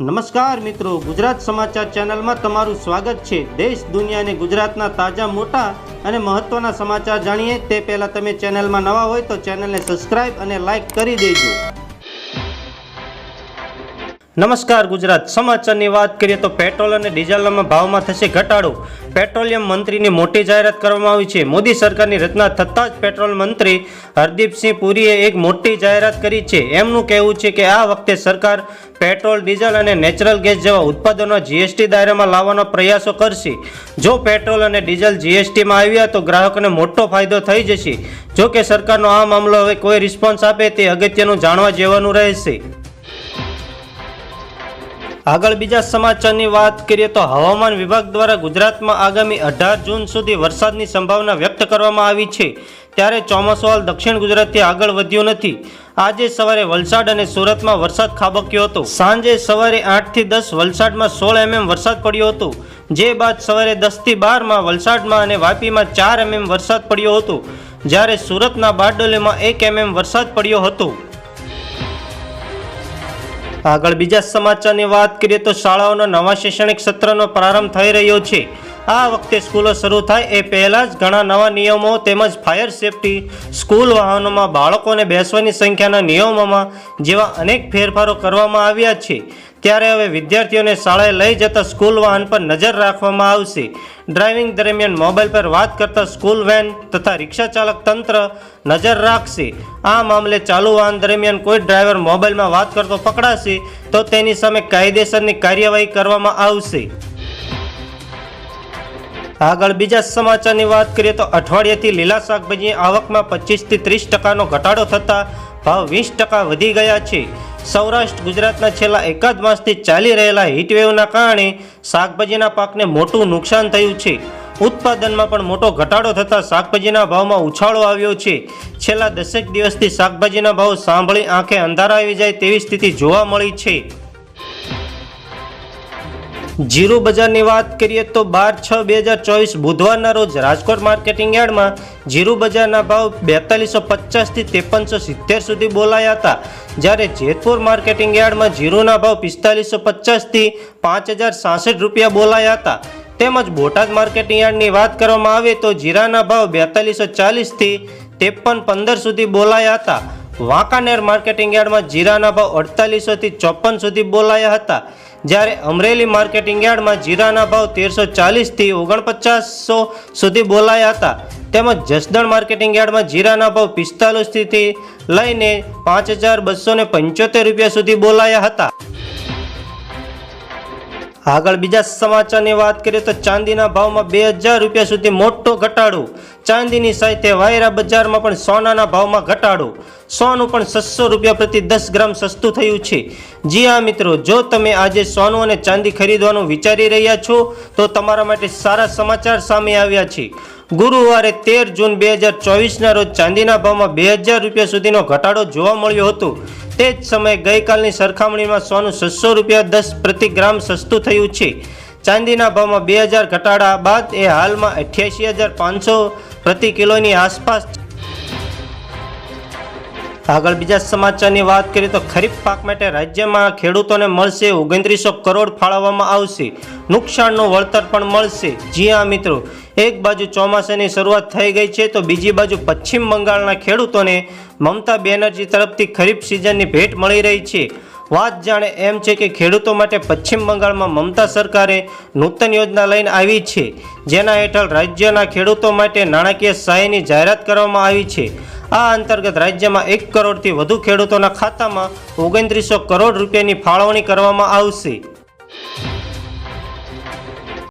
નમસ્કાર મિત્રો, ગુજરાત સમાચાર ચેનલમાં તમારું સ્વાગત છે. દેશ, દુનિયા અને ગુજરાતના તાજા, મોટા અને મહત્વના સમાચાર જાણીએ. તે પહેલાં તમે ચેનલમાં નવા હોય તો ચેનલને સબસ્ક્રાઇબ અને લાઇક કરી દેજો. નમસ્કાર ગુજરાત, સમાચારની વાત કરીએ તો પેટ્રોલ અને ડીઝલના ભાવમાં થશે ઘટાડો. પેટ્રોલિયમ મંત્રીની મોટી જાહેરાત કરવામાં આવી છે. મોદી સરકારની રચના થતાં જ પેટ્રોલ મંત્રી હરદીપસિંહ પુરીએ એક મોટી જાહેરાત કરી છે. એમનું કહેવું છે કે આ વખતે સરકાર પેટ્રોલ, ડીઝલ અને નેચરલ ગેસ જેવા ઉત્પાદનો જીએસટી દાયરામાં લાવવાનો પ્રયાસો કરશે. જો પેટ્રોલ અને ડીઝલ જીએસટીમાં આવ્યા તો ગ્રાહકોને મોટો ફાયદો થઈ જશે. જો કે સરકારનો આ મામલો હવે કોઈ રિસ્પોન્સ આપે તે અગત્યનું જાણવા જેવાનું રહેશે. આગળ બીજા સમાચારની વાત કરીએ તો હવામાન વિભાગ દ્વારા ગુજરાતમાં આગામી અઢાર જૂન સુધી વરસાદની સંભાવના વ્યક્ત કરવામાં આવી છે. ત્યારે ચોમાસું હાલ દક્ષિણ ગુજરાતથી આગળ વધ્યું નથી. આજે સવારે વલસાડ અને સુરતમાં વરસાદ ખાબક્યો હતો. સાંજે સવારે આઠથી દસ વલસાડમાં સોળ એમએમ વરસાદ પડ્યો હતો. જે બાદ સવારે દસથી બારમાં વલસાડમાં અને વાપીમાં ચાર એમએમ વરસાદ પડ્યો હતો. જ્યારે સુરતના બારડોલીમાં એક એમએમ વરસાદ પડ્યો હતો. આગળ બીજા સમાચારની વાત કરીએ તો શાળાઓના નવા શૈક્ષણિક સત્રનો પ્રારંભ થઈ રહ્યો છે. આ વખતે સ્કૂલો શરૂ થાય એ પહેલાં જ ઘણા નવા નિયમો તેમજ ફાયર સેફટી, સ્કૂલ વાહનોમાં બાળકોને બેસવાની સંખ્યાના નિયમોમાં જેવા અનેક ફેરફારો કરવામાં આવ્યા છે. ત્યારે હવે વિદ્યાર્થીઓને શાળાએ લઈ જતા સ્કૂલ વાહન પર નજર રાખવામાં આવશે. ડ્રાઇવિંગ દરમિયાન મોબાઈલ પર વાત કરતા સ્કૂલ વેન તથા રિક્ષા ચાલક તંત્ર નજર રાખશે. આ મામલે ચાલુ વાહન દરમિયાન કોઈ ડ્રાઈવર મોબાઈલમાં વાત કરતો પકડાશે તો તેની સામે કાયદેસરની કાર્યવાહી કરવામાં આવશે. આગળ બીજા સમાચારની વાત કરીએ તો અઠવાડિયાથી લીલા શાકભાજી આવકમાં પચીસથી ત્રીસ ટકાનો ઘટાડો થતાં ભાવ વીસ ટકા વધી ગયા છે. સૌરાષ્ટ્ર ગુજરાતના છેલ્લા એકાદ માસથી ચાલી રહેલા હીટવેવના કારણે શાકભાજીના પાકને મોટું નુકસાન થયું છે. ઉત્પાદનમાં પણ મોટો ઘટાડો થતાં શાકભાજીના ભાવમાં ઉછાળો આવ્યો છે. છેલ્લા દસેક દિવસથી શાકભાજીના ભાવ સાંભળી આંખે અંધારા આવી જાય તેવી સ્થિતિ જોવા મળી છે. જીરું બજારની વાત કરીએ તો બાર છ બે હજાર ચોવીસ બુધવારના રોજ રાજકોટ માર્કેટિંગ યાર્ડમાં જીરું બજારના ભાવ બેતાલીસો પચાસથી ત્રેપનસો સિત્તેર સુધી બોલાયા હતા. જ્યારે જેતપુર માર્કેટિંગ યાર્ડમાં જીરુના ભાવ પિસ્તાલીસો પચાસથી પાંચ હજાર સાસઠ રૂપિયા બોલાયા હતા. તેમજ બોટાદ માર્કેટિંગ યાર્ડની વાત કરવામાં આવે તો જીરાના ભાવ બેતાલીસો ચાલીસથી ત્રેપન પંદર સુધી બોલાયા હતા. વાંકાનેર માર્કેટિંગ યાર્ડમાં જીરાના ભાવ અડતાલીસોથી ચોપન સુધી બોલાયા હતા. જ્યારે અમરેલી માર્કેટિંગ યાર્ડમાં જીરાના ભાવ તેરસો ચાલીસથી ઓગણપચાસસો સુધી બોલાયા હતા. તેમજ જસદણ માર્કેટિંગ યાર્ડમાં જીરાના ભાવ પિસ્તાલીસથી લઈને પાંચ હજાર બસો પંચોતેર રૂપિયા સુધી બોલાયા હતા. આગળ બીજા સમાચારની વાત કરીએ તો ચાંદીના ભાવમાં બે હજાર રૂપિયા સુધી મોટો ઘટાડો. ચાંદીની સાથે વાયરા બજારમાં પણ સોનાના ભાવમાં ઘટાડો. સોનું પણ છસો રૂપિયા પ્રતિ દસ ગ્રામ સસ્તું થયું છે. જી હા મિત્રો, જો તમે આજે સોનું અને ચાંદી ખરીદવાનું વિચારી રહ્યા છો, તો તમારા માટે સારા સમાચાર સામે આવ્યા છે. ગુરુવારે તેર જૂન બે હજાર ચોવીસના રોજ ચાંદીના ભાવમાં બે હજાર રૂપિયા સુધીનો ઘટાડો જોવા મળ્યો હતો. તે જ સમયે ગઈકાલની સરખામણીમાં સોનું છસો રૂપિયા દસ પ્રતિ ગ્રામ સસ્તું થયું છે. ચાંદીના ભાવમાં બે હજાર ઘટાડા બાદ એ હાલમાં અઠ્યાસી હજાર પાંચસો પ્રતિ કિલોની આસપાસ આગળ બીજા સમાચારની વાત કરીએ તો ખરીફ પાક માટે રાજ્યમાં ખેડૂતોને મળશે ઓગણત્રીસો કરોડ ફાળવવામાં આવશે. નુકસાનનું વળતર પણ મળશે. જી હા, મિત્રો. એક બાજુ ચોમાસાની શરૂઆત થઈ ગઈ છે તો બીજી બાજુ પશ્ચિમ બંગાળના ખેડૂતોને મમતા બેનર્જી તરફથી ખરીફ સિઝનની ભેટ મળી રહી છે. વાત જાણે એમ છે કે ખેડૂતો માટે પશ્ચિમ બંગાળમાં મમતા સરકારે નૂતન યોજના લઈને આવી છે. જેના હેઠળ રાજ્યના ખેડૂતો માટે નાણાકીય સહાયની જાહેરાત કરવામાં આવી છે. આ અંતર્ગત રાજ્યમાં એક કરોડથી વધુ ખેડૂતોના ખાતામાં ઓગણત્રીસો કરોડ રૂપિયાની ફાળવણી કરવામાં આવશે.